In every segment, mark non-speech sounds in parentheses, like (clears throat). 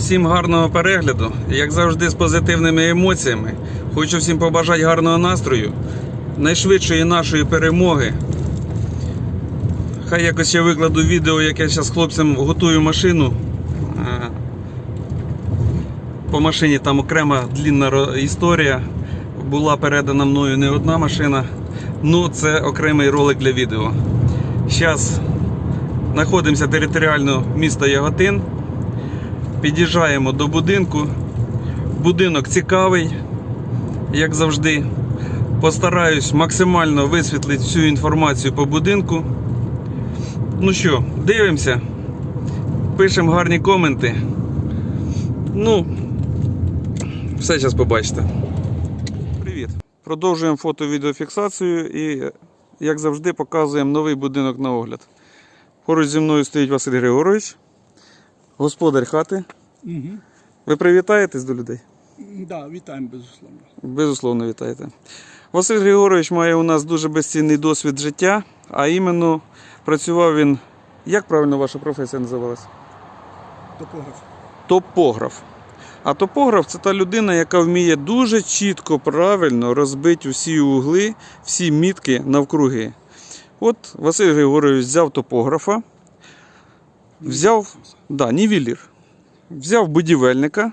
Всім гарного перегляду. Як завжди, з позитивними емоціями. Хочу всім побажати гарного настрою, найшвидшої нашої перемоги. Хай якось я викладу відео, як я зараз хлопцям готую машину. Е, По машині там окрема длінна історія. Була передана мною не одна машина. Ну, це окремий ролик для відео. Зараз знаходимося територіально міста Яготин. Під'їжджаємо до будинку. Будинок цікавий, як завжди. Постараюсь максимально висвітлити всю інформацію по будинку. Ну що, дивимося. Пишемо гарні коменти. Ну, все зараз побачите. Привіт. Продовжуємо фото-відеофіксацію і, як завжди, показуємо новий будинок на огляд. Поруч зі мною стоїть Василь Григорович, господар хати. Угу. Ви привітаєтесь до людей? Да, вітаємо, безусловно. Безусловно, вітаєте. Василь Григорович має у нас дуже безцінний досвід життя, а іменно працював він. Як правильно ваша професія називалась? Топограф. Топограф. А топограф це та людина, яка вміє дуже чітко, правильно розбити усі угли, всі мітки навкруги. От Василь Григорович взяв топографа, взяв да, нівелір, взяв будівельника,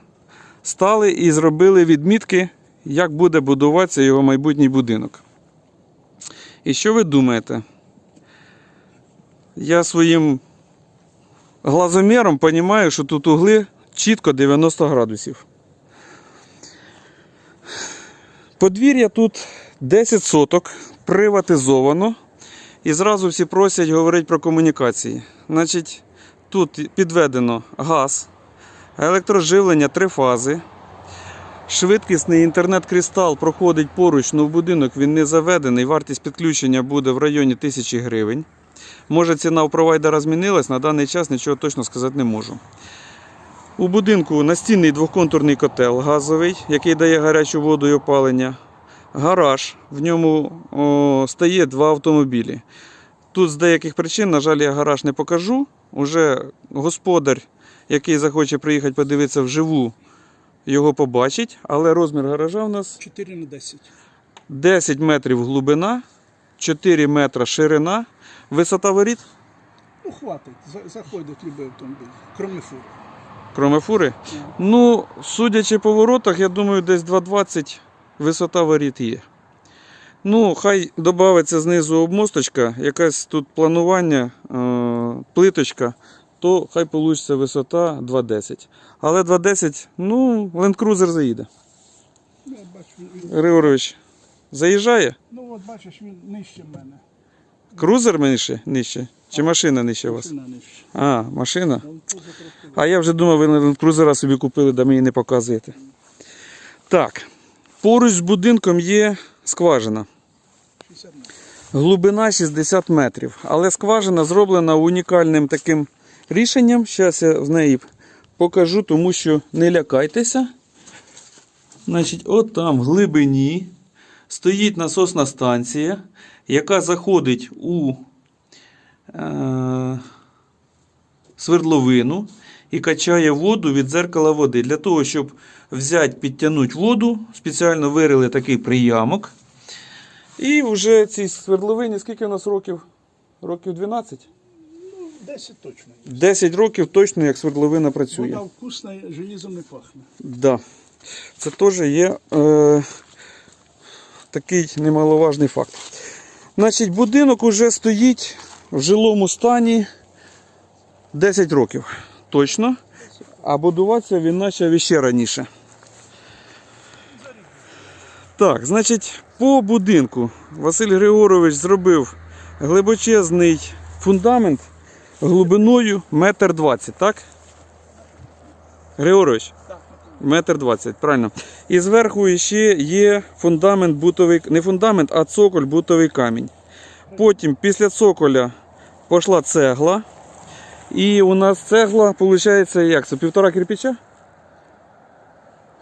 стали і зробили відмітки, як буде будуватися його майбутній будинок. І що ви думаєте? Я своїм глазоміром розумію, що тут угли чітко 90 градусів. Подвір'я тут 10 соток, приватизовано. І зразу всі просять говорити про комунікації. Значить, тут підведено газ, електроживлення три фази. Швидкісний інтернет-кристал проходить поруч, але в будинок він не заведений. Вартість підключення буде в районі 1000 гривень. Може, ціна у провайдера змінилась, на даний час нічого точно сказати не можу. У будинку настінний двоконтурний котел газовий, який дає гарячу воду і опалення. Гараж, в ньому о, стає два автомобілі. Тут з деяких причин, на жаль, я гараж не покажу. Уже господар, який захоче приїхати подивитися вживу, його побачить. Але розмір гаража у нас 4 на 10. 10 метрів глибина, 4 метра ширина, висота воріт, Ну, хватить. За- Заходить любий автомобіль. Кроме фури. кроме фури. Ні. Ну, судячи по воротах, я думаю, десь 2,20 висота воріт є. Ну, хай додається знизу обмосточка, якась тут планування, е, плиточка, то хай вийде висота 2,10. Але 2,10, ну, Cruiser заїде. Ну, він- Григорович, заїжджає? ну от бачиш, він нижче мене. Крузер нижче? нижче? Чи машина нижче у вас? Машина нижче. А, машина? А я вже думав, ви Cruiser собі купили, да мені не показуєте. Так, поруч з будинком є скважина. 60. Глибина 60 метрів. Але скважина зроблена унікальним таким рішенням. Зараз я в неї покажу, тому що не лякайтеся. Значить, от там в глибині стоїть насосна станція, яка заходить у е, свердловину і качає воду від дзеркала води. Для того, щоб взяти, підтягнути воду, спеціально вирили такий приямок. І вже цій свердловині, скільки у нас років? Років 12? Ну, 10 точно. є. 10 років точно, як свердловина працює. Вона вкусна, желізом не пахне. Да. Це теж є е, такий немаловажний факт. Значить, будинок уже стоїть в жилому стані 10 років. Точно. А будуватися він почав іще раніше. Так, значить, по будинку Василь Григорович зробив глибочезний фундамент глибиною метр двадцять, так? Григорович? Метр двадцять, правильно. І зверху ще є фундамент бутовий, не фундамент, а цоколь бутовий камінь. Потім після цоколя пішла цегла. І у нас цегла, виходить, як це? Півтора кирпича?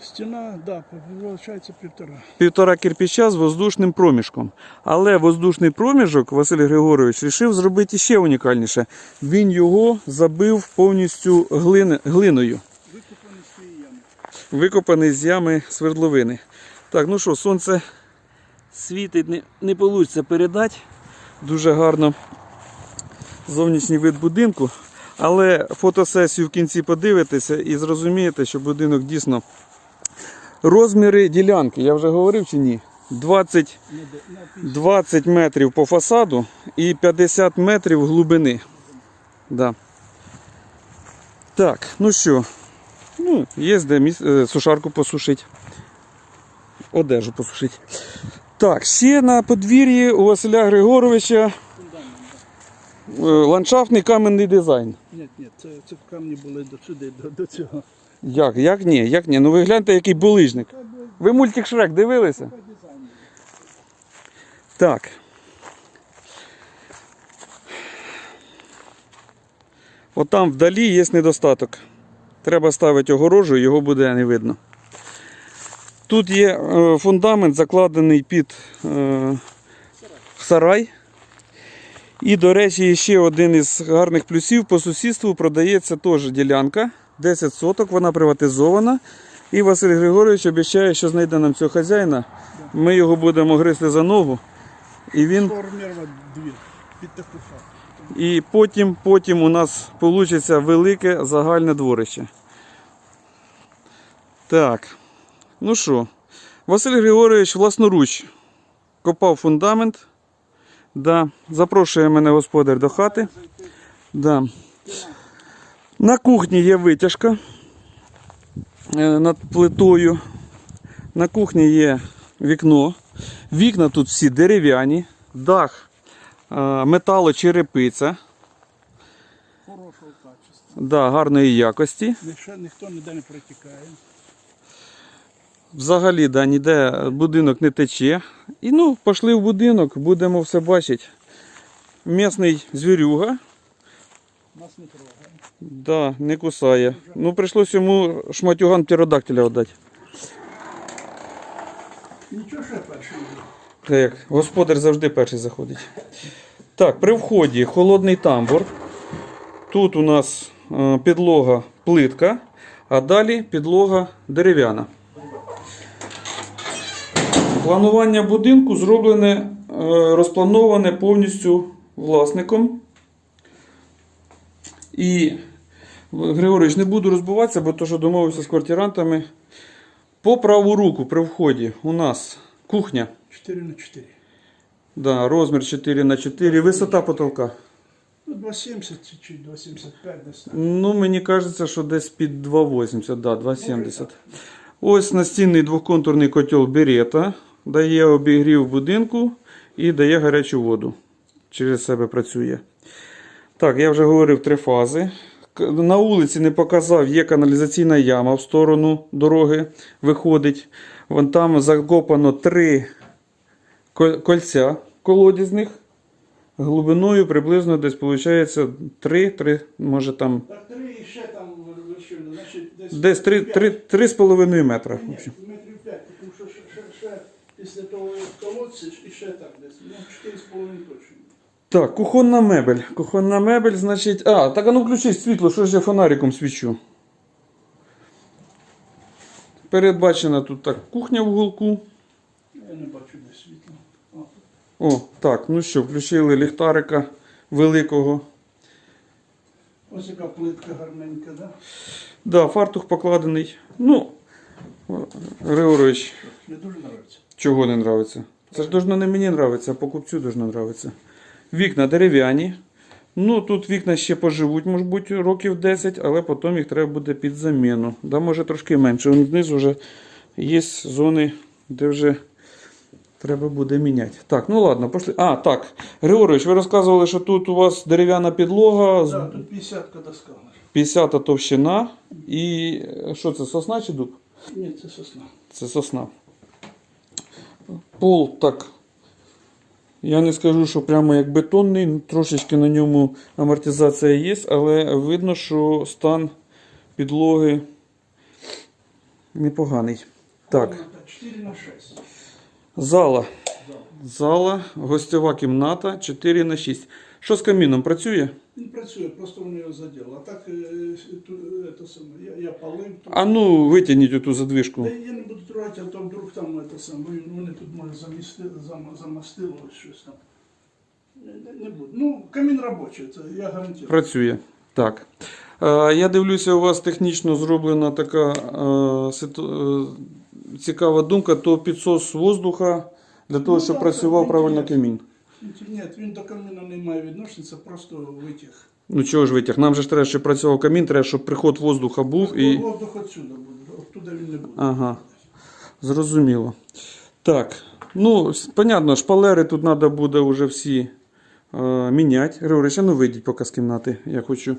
Стіна, да, виходить півтора. Півтора кирпича з воздушним проміжком. Але воздушний проміжок Василь Григорович вирішив зробити ще унікальніше. Він його забив повністю глини- глиною. Викопаний Викопаний з ями свердловини. Так, ну що, сонце світить, не, не вийде передати. Дуже гарно зовнішній вид будинку. Але фотосесію в кінці подивитеся і зрозумієте, що будинок дійсно розміри ділянки, я вже говорив чи ні? 20 На, де- на пі- 20 метрів по фасаду і 50 метрів глибини. Да. Так, ну що, ну, є де е, сушарку посушити. Одежу посушити. Так, ще на подвір'ї у Василя Григоровича е, ландшафтний каменний дизайн. Ні, ні, це, це камні були до сюди, до, до цього. Як? Як ні? Як ні? Ну ви гляньте, який булижник. Ви мультик Шрек дивилися? Так. Отам вдалі є недостаток. Треба ставити огорожу, його буде не видно. Тут є е, фундамент закладений під е, сарай. І, до речі, ще один із гарних плюсів по сусідству продається теж ділянка. 10 соток, вона приватизована. І Василь Григорович обіцяє, що знайде нам цього хазяїна. Ми його будемо гризти за ногу. І він двір під таку і потім, потім у нас вийде велике загальне дворище. Так. Ну що, Василь Григорович власноруч копав фундамент. Да. Запрошує мене господар до хати. Да. На кухні є витяжка е, над плитою. На кухні є вікно. Вікна тут всі дерев'яні, дах е, металочерепиця, Хорошого качества. да, гарної якості. Ніщо, ніхто ніде не протікає. Взагалі, да, ніде будинок не тече. І ну, пішли в будинок, будемо все бачити. Місний звірюга, Нас не трогає. Да, не кусає. Ну, прийшлось йому шматюган птеродактиля віддати. Нічого ще перший є. Та господар завжди перший заходить. Так, при вході холодний тамбур. Тут у нас е, підлога плитка, а далі підлога дерев'яна. Планування будинку зроблене, е, розплановане повністю власником. І, Григорич, не буду розбиватися, бо то, що домовився з квартирантами. По праву руку при вході у нас кухня. 4 на 4. Да, розмір 4 на 4 висота потолка. Ну, 2,70 чи- чи 2,75 десь. Ну, мені кажеться, що десь під 2,80, да, 2,70. Ось настінний двоконтурний котел Берета. Дає обігрів будинку і дає гарячу воду. Через себе працює. Так, я вже говорив три фази. На вулиці не показав, є каналізаційна яма в сторону дороги виходить. Вон там закопано три кольця колодязних. Глибиною приблизно десь виходить 3, 3, може там Так 3 і ще там значить десь... десь 3, 3, 3,5 метра. Ні, метрів 5, тому що ще, ще, ще після того колодці і ще так десь. Ну, 4,5 точно. Так, кухонна мебель. Кухонна мебель, значить. А, так а ну включи світло, що ж я фонариком свічу. Передбачена тут так кухня в уголку. Я не бачу де світло. О, так, ну що, включили ліхтарика великого. ось яка плитка гарненька, да? Да, фартух покладений. Ну, Григорович, Мені дуже подобається. чого не нравиться? Це ж должно не мені нравиться, а покупцю должно нравиться. Вікна дерев'яні. Ну, тут вікна ще поживуть, може бути, років 10, але потім їх треба буде під заміну. Да, може трошки менше. Знизу вже є зони, де вже треба буде міняти. Так, ну ладно, пошли. А, так. Григорович, ви розказували, що тут у вас дерев'яна підлога, з- Да, тут 50 доска. 50 товщина. І е, що це, сосна чи дуб? Ні, це сосна. Це сосна. Пол так. Я не скажу, що прямо як бетонний, трошечки на ньому амортизація є, але видно, що стан підлоги непоганий. Так, 4 на 6. зала. Зала, гостьова кімната 4 на 6. Що з каміном працює? Він працює, просто у нього заділо. А так, е, е, це саме, я, я палив тут. А ну, витягніть оту задвижку. Та я не буду трогати, а то вдруг там це саме, вони тут може замістили, зам, замастило щось там. Не, не, буду. Ну, камін робочий, це я гарантую. Працює. Так. Е, Я дивлюся, у вас технічно зроблена така е, ситу- е, цікава думка, то підсос воздуха для того, Ну, щоб так, працював правильно вентиляція. камін. Ні, він до каміна не має відношення, це просто витяг. Ну чого ж витяг? Нам же ж треба, щоб працював камін, треба, щоб приход воздуха був і. Воздух отсюда буде, оттуда він не буде. Ага. Зрозуміло. Так. Ну, понятно, шпалери тут треба буде вже всі е, міняти. Григорич, а ну вийдіть поки з кімнати. Я хочу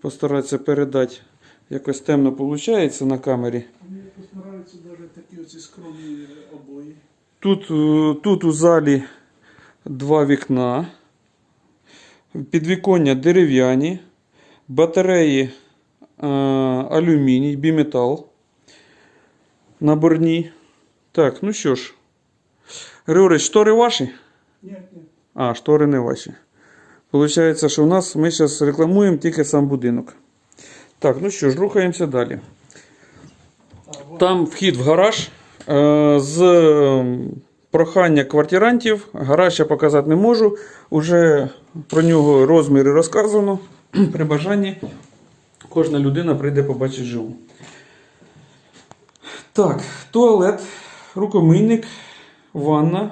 постаратися передати. Якось темно виходить на камері. Мені подобаються навіть такі оці скромні обої. Тут, е, тут у залі два вікна, підвіконня дерев'яні, батареї е, алюміній, біметал наборні. Так, ну що ж. Григорич, штори ваші? Ні, ні. А, штори не ваші. Получається, що у нас ми зараз рекламуємо тільки сам будинок. Так, ну що ж, рухаємося далі. Там вхід в гараж. Е, З прохання квартирантів. Гараж я показати не можу. Уже про нього розміри розказано. (clears throat) При бажанні кожна людина прийде побачить живу. Так, туалет, рукомийник, ванна.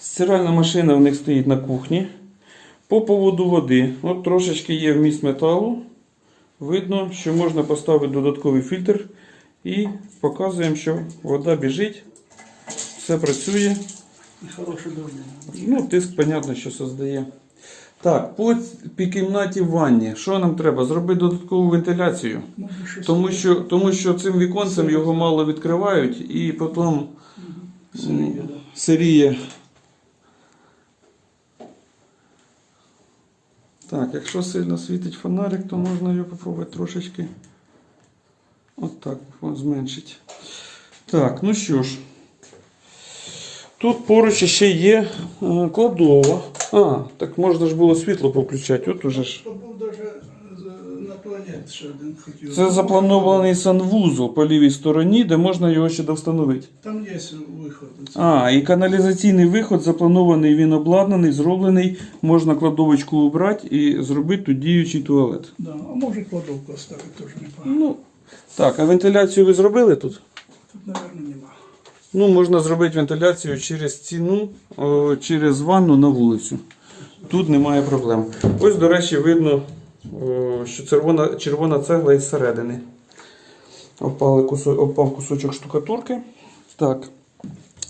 Стиральна машина в них стоїть на кухні. По поводу води. От трошечки є вміст металу. Видно, що можна поставити додатковий фільтр. І показуємо, що вода біжить, все працює. і хороше давлення. Ну, тиск, понятно, що создає. Так, по, по кімнаті в ванні. Що нам треба? Зробити додаткову вентиляцію. Тому що, тому що цим віконцем його мало відкривають і потім Сиріє, сиріє. Так, якщо сильно світить фонарик, то можна його попробувати трошечки. От так от зменшити. Так, ну що ж. Тут поруч ще є е, кладова. А, так можна ж було світло повключати. От уже ж. Хотів. Це запланований санвузол по лівій стороні, де можна його ще довстановити. Там є виход. А, і каналізаційний виход запланований, він обладнаний, зроблений. Можна кладовочку убрати і зробити тут діючий туалет. Да. А може кладовку оставити теж непогано. Ну, так, а вентиляцію ви зробили тут? Тут, мабуть, нема. Ну, можна зробити вентиляцію через стіну, о, через ванну на вулицю. Тут немає проблем. Ось, до речі, видно, о, що червона, червона цегла із середини. Опали кусо, опав кусочок штукатурки. Так.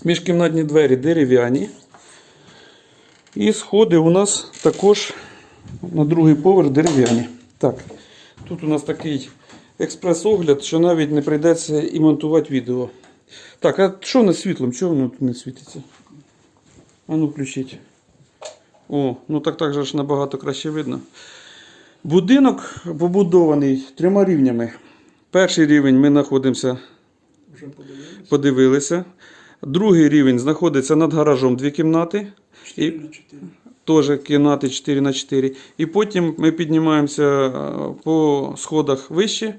Міжкімнатні двері дерев'яні. І сходи у нас також на другий поверх дерев'яні. Так. Тут у нас такий експрес-огляд, що навіть не прийдеться і монтувати відео. Так, а що не світлом? Чого воно тут не світиться? А ну включіть. О, ну так так же ж набагато краще видно. Будинок побудований трьома рівнями. Перший рівень ми знаходимося, Вже подивилися. подивилися. Другий рівень знаходиться над гаражом дві кімнати. 4 на 4. Теж кімнати 4 на 4 І потім ми піднімаємося е, по сходах вище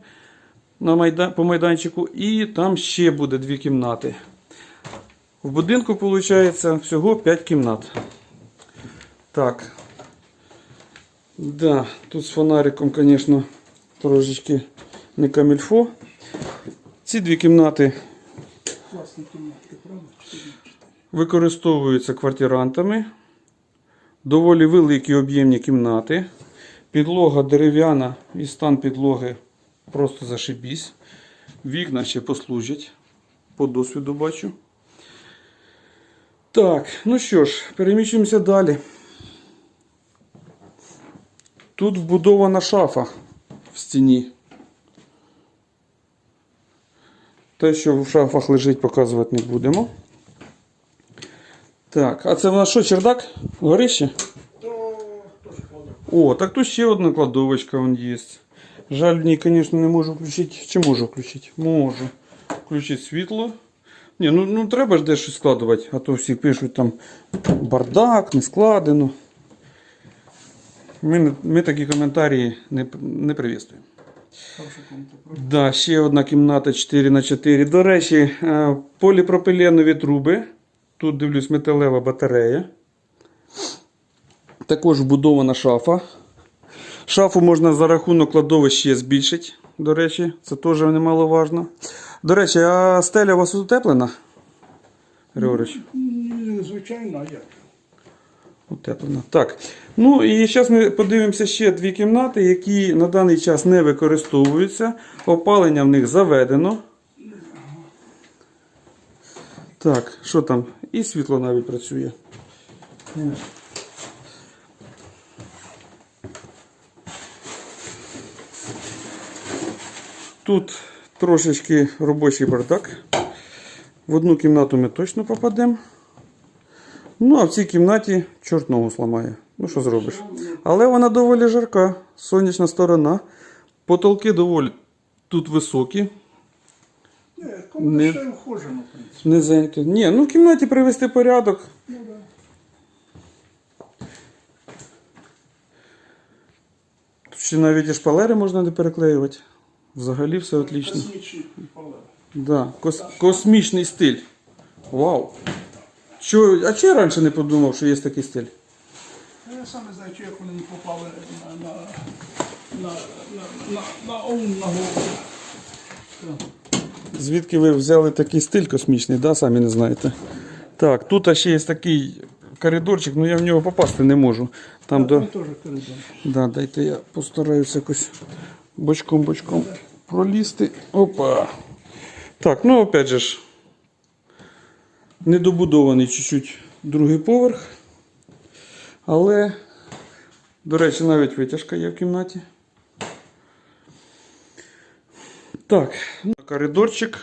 на майдан, по майданчику, і там ще буде дві кімнати. В будинку виходить всього 5 кімнат. Так. Да, тут з фонариком, звісно, трошечки не камільфо. Ці дві кімнати Класні кімнатки, правда? 4 на 4. використовуються квартирантами. Доволі великі об'ємні кімнати. Підлога дерев'яна і стан підлоги просто зашибісь. Вікна ще послужать. По досвіду бачу. Так, ну що ж, переміщуємося далі. Тут вбудована шафа в стіні. Те, що в шафах лежить, показувати не будемо. Так, а це в нас що, чердак? Горище? О, так тут ще одна кладовочка вон є. Жаль, в ній, звісно, не можу включити. Чи можу включити? Можу. Включити світло. Ні, ну, ну треба ж десь щось складувати, а то всі пишуть там бардак, не складено. Ми, ми такі коментарі не, не правда? Да, ще одна кімната 4 на 4 До речі, е, поліпропиленові труби. Тут дивлюсь металева батарея. Також вбудована шафа. Шафу можна за рахунок кладовища збільшити. До речі, це теж немаловажно. До речі, а стеля у вас утеплена? Григорич? Звичайно, як? Утеплена. Так. Ну і зараз ми подивимося ще дві кімнати, які на даний час не використовуються. Опалення в них заведено. Так, що там? І світло навіть працює. Тут трошечки робочий бардак. В одну кімнату ми точно попадемо. Ну, а в цій кімнаті чорт ногу сламає. Ну, що зробиш? Але вона доволі жарка, сонячна сторона. Потолки доволі тут високі, Ні, Не. комната ще вхожена, в принципі. низенькі. Ні, ну в кімнаті привести порядок. Ну, да. Тут ще навіть і шпалери можна не переклеювати. Взагалі все отлично. Космічні палети. Да, кос- космічний стиль. Вау. Що, а чи я раніше не подумав, що є такий стиль? А Я сам не знаю, чи як вони не попали на, на, на, на, на, на ум на голову. Звідки ви взяли такий стиль космічний, да, самі не знаєте. Так, тут ще є такий коридорчик, ну я в нього попасти не можу. Там до... Там теж коридор. Да, дайте я постараюся якось бочком-бочком пролізти. Опа. Так, ну опять же ж. Недобудований чуть-чуть другий поверх. Але, до речі, навіть витяжка є в кімнаті. Так, ну, коридорчик.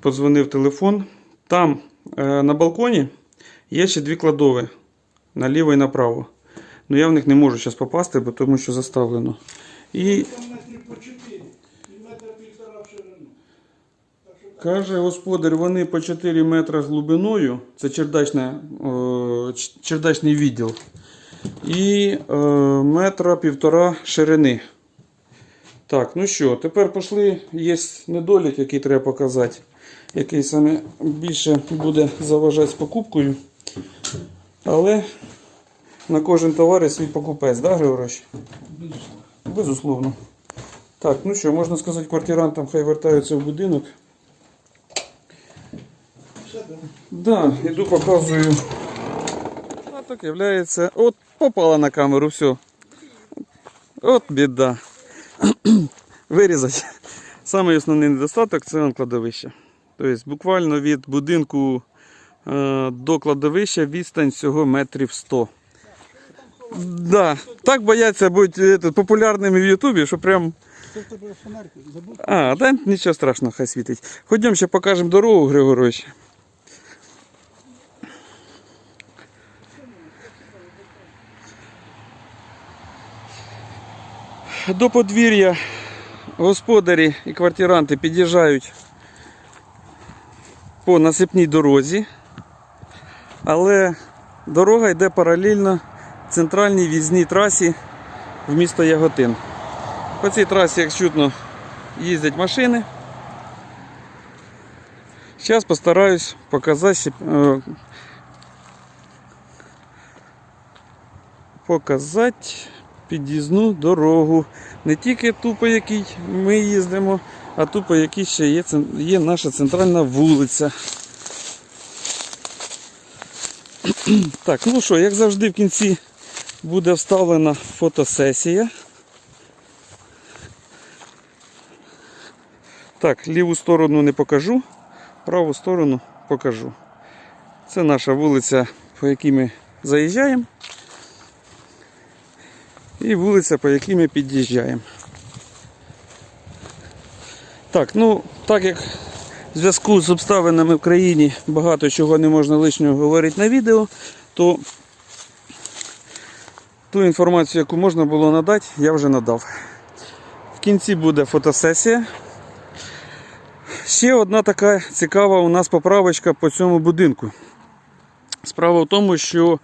Подзвонив телефон. Там е, на балконі є ще дві кладови. Наліво і направо. Ну я в них не можу зараз попасти, бо тому що заставлено. І Там метрів по 4 і метр півтора в ширину. Так що каже господар, вони по 4 метри глибиною. Це чердачне, ч- чердачний відділ. І е, метра півтора ширини. Так, ну що, тепер пішли. Є недолік, який треба показати. Який саме більше буде заважати з покупкою. Але на кожен товар є свій покупець, да, Григорович? безусловно. Безусловно. Так, ну що, можна сказати, квартирантам хай вертаються в будинок. Да. Да, іду показую. А так являється. От попала на камеру, все. От біда. (clears throat) Вирізати. Самий основний недостаток це кладовище. Тобто буквально від будинку е, до кладовища відстань всього метрів 100. Да, так бояться бути е, популярними в Ютубі, що прям. А, да, нічого страшного, хай світить. Ходімо ще покажемо дорогу, Григорович. До подвір'я господарі і квартиранти під'їжджають по насипній дорозі, але дорога йде паралельно центральній в'їзній трасі в місто Яготин. По цій трасі, як чутно, їздять машини. Зараз постараюсь показати, е, показати під'їзну дорогу. Не тільки ту, по якій ми їздимо, а ту, по якій ще є, є наша центральна вулиця. (clears throat) Так, ну що, як завжди в кінці буде вставлена фотосесія. Так, ліву сторону не покажу, праву сторону покажу. Це наша вулиця, по якій ми заїжджаємо. І вулиця, по якій ми під'їжджаємо. Так, ну, так як в зв'язку з обставинами в країні багато чого не можна лишнього говорити на відео, то ту інформацію, яку можна було надати, я вже надав. В кінці буде фотосесія. Ще одна така цікава у нас поправочка по цьому будинку. Справа в тому, що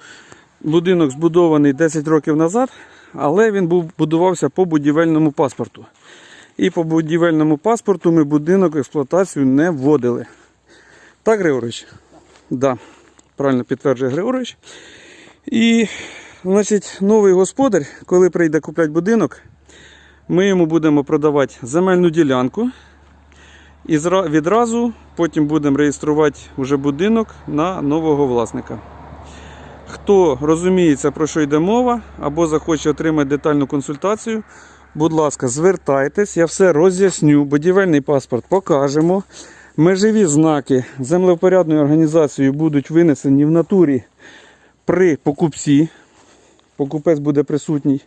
будинок збудований 10 років назад, але він був будувався по будівельному паспорту. І по будівельному паспорту ми будинок в експлуатацію не вводили. Так, Григорович? Так. Да, правильно підтверджує Григорович. І, значить, новий господар, коли прийде купляти будинок, ми йому будемо продавати земельну ділянку. І відразу потім будемо реєструвати вже будинок на нового власника. Хто розуміється, про що йде мова, або захоче отримати детальну консультацію, будь ласка, звертайтесь, я все роз'ясню. Будівельний паспорт покажемо. Межові знаки землевпорядною організацією будуть винесені в натурі при покупці. Покупець буде присутній.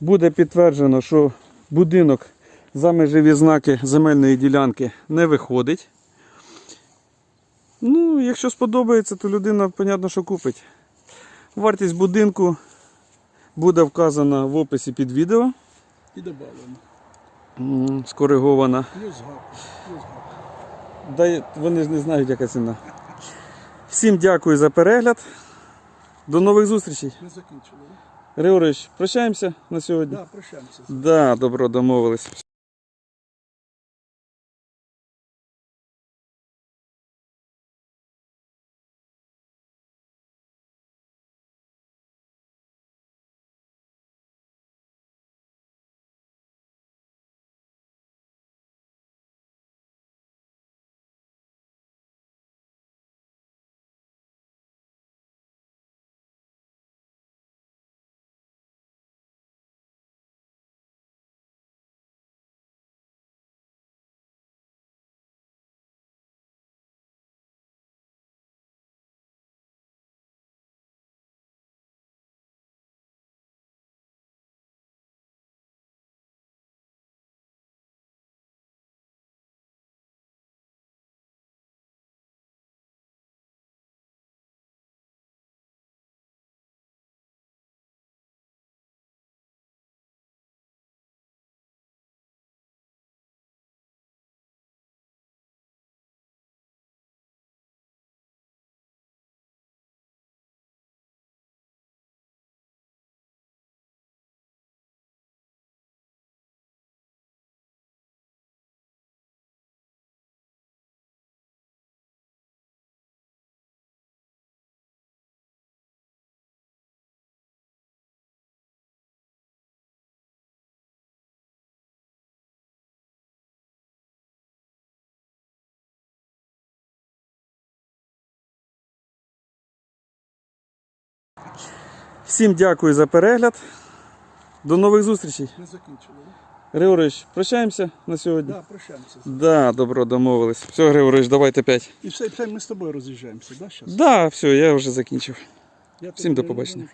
Буде підтверджено, що будинок за межові знаки земельної ділянки не виходить. Ну, якщо сподобається, то людина, понятно, що купить. Вартість будинку буде вказана в описі під відео, І добавлено. м, скоригована. Плюс гак. Вони ж не знають, яка ціна. Всім дякую за перегляд. До нових зустрічей. Ми закінчили, так? Григорович, прощаємося на сьогодні. Да? Да, прощаємося. Да, добро домовились. Всім дякую за перегляд. До нових зустрічей. Ми закінчили, так? Григорович, прощаємося на сьогодні. Да, прощаємося. Да, добро домовились. Все, Григорович, давайте п'ять. І все, і все ми з тобою роз'їжджаємося, да, так, Да, все, я вже закінчив. Я Всім до побачення.